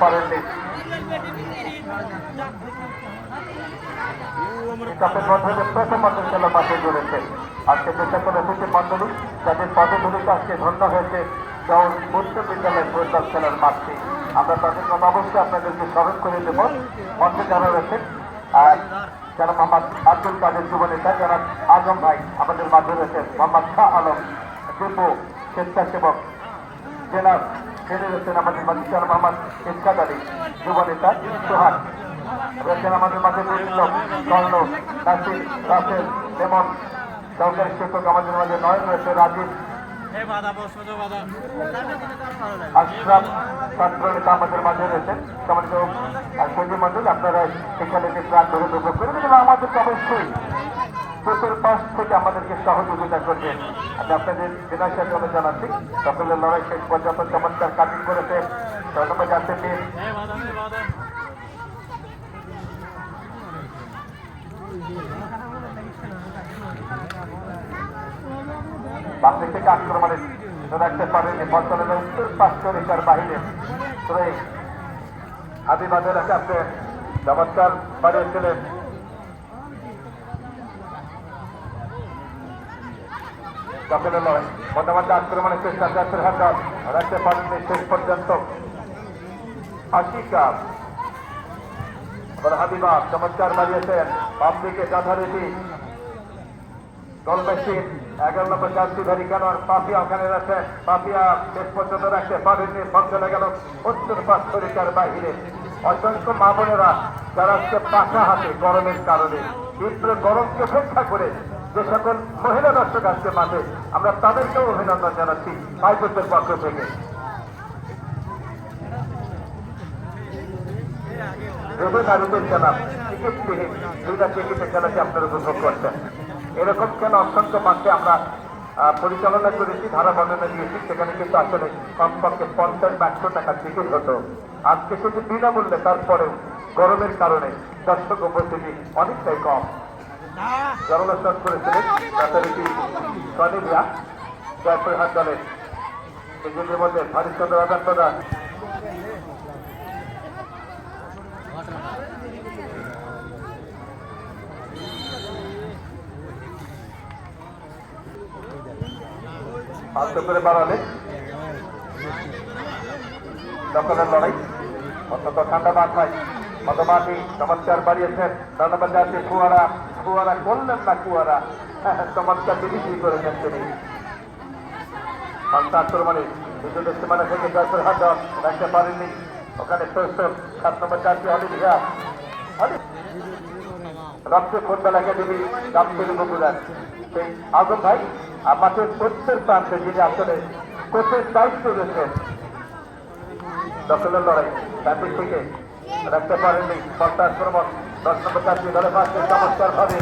পারেননি। কাপের মধ্যে যে প্রথম খেলা মাঠে জড়েছে। আজকে যে সকল অতিথি মন্ডলী যাদের পদধূলিতে আজকে ধন্য হয়েছে যেমন উচ্চ বিদ্যালয়ের ফুটবল খেলার মাঠটি। আমরা তাদের কথা অবশ্যই আপনাদেরকে স্মরণ করে দেব। মঞ্চে যারা রয়েছেন, আর যারা মোহাম্মদ আব্দুল কাদের যুবনেতা, যারা আজম ভাই আমাদের মাঝে রয়েছেন, মোহাম্মদ শাহ আলম দিব্য স্বেচ্ছাসেবক জেলার ছেড়ে রয়েছেন আমাদের যারা মোহাম্মদ ইসকাদ আলী। যুবনেতা সোহাগ। রয়েছেন আমাদের মাঝে বিভিন্ন স্বর্ণ নাসির রাসেল লেমন সরকারি শিক্ষক আমাদের মাঝে নয় রয়েছে রাজীব। আশরাফ ছাত্র নেতা আমাদের মাঝে রয়েছেন সমাজ সঞ্জী মন্ডল আপনারা এখানে প্রাণ ধরে উপভোগ এবং আমাদেরকে অবশ্যই। চতুর্পাশ থেকে আমাদেরকে সহযোগিতা করবেন আমি আপনাদের সাথে আমি জানাচ্ছি, সকলের লড়াই শেষ পর্যন্ত চমৎকার কাটিং করেছে। ধন্যবাদ যাচ্ছেন বাংলাদেশ থেকে আক্রমণের রাখতে পারেনি বর্তমানে উত্তর বাহিনী শ্রমিক হাবিবাদের কাছে চমৎকার বাড়িয়েছিলেন। দখলের লড়াই মধ্যমাধ্যে আক্রমণের চেষ্টা চাষের হাত। রাখতে পারেননি শেষ পর্যন্ত। আশিকা। আবার হাবিবা চমৎকার বাড়িয়েছেন দিকে যথারীতি গোল মেশিন এগারো নম্বর জার্সিধারী কেন পাপিয়া ওখানে রয়েছে পাপিয়া শেষ পর্যন্ত রাখতে পারেননি। বল চলে গেল উত্তর পাঁচ শরিকার বাহিরে। অসংখ্য মা বোনেরা, যারা আজকে পাখা হাতে গরমের কারণে, তীব্র গরমকে উপেক্ষা করে যে সকল মহিলা দর্শক আজকে মাঠে, আমরা তাদেরকেও অভিনন্দন জানাচ্ছি পাইপের পক্ষ থেকে। খেলা এরকম কেন অসংখ্য মাঠে আমরা পরিচালনা করেছি ধারা বর্ণনা দিয়েছি, সেখানে কিন্তু আসলে কমপক্ষে পঞ্চাশ একশো টিকিট হতো। আজকে বিনামূল্যে, তারপরেও গরমের কারণে দর্শক উপস্থিতি অনেকটাই কম। জনদর্শন করেছিলেন যথারীতি সনিবিয়া জয়পুরহাট দলের নিজেদের মধ্যে হরিশ্চন্দ্র আদান প্রদান আস্ত করে বাড়ালে। দখলের লড়াই। অত্যন্ত ঠান্ডা মাথায় মদমাটি চমৎকার বাড়িয়েছেন যাচ্ছে কুয়ারা কুয়ারা করলেন না কুয়ারা চমৎকার বিদেশি করেছেন তিনি সন্তা আক্রমণে নিজেদের সীমানা থেকে জয়পুর হাত রাখতে ওখানে প্রত্যেক দখলের লড়াই ব্যাটিং থেকে রাখতে পারেননি। সন্তা আক্রমণ দশ নম্বর চারটি চমৎকার ভাবে।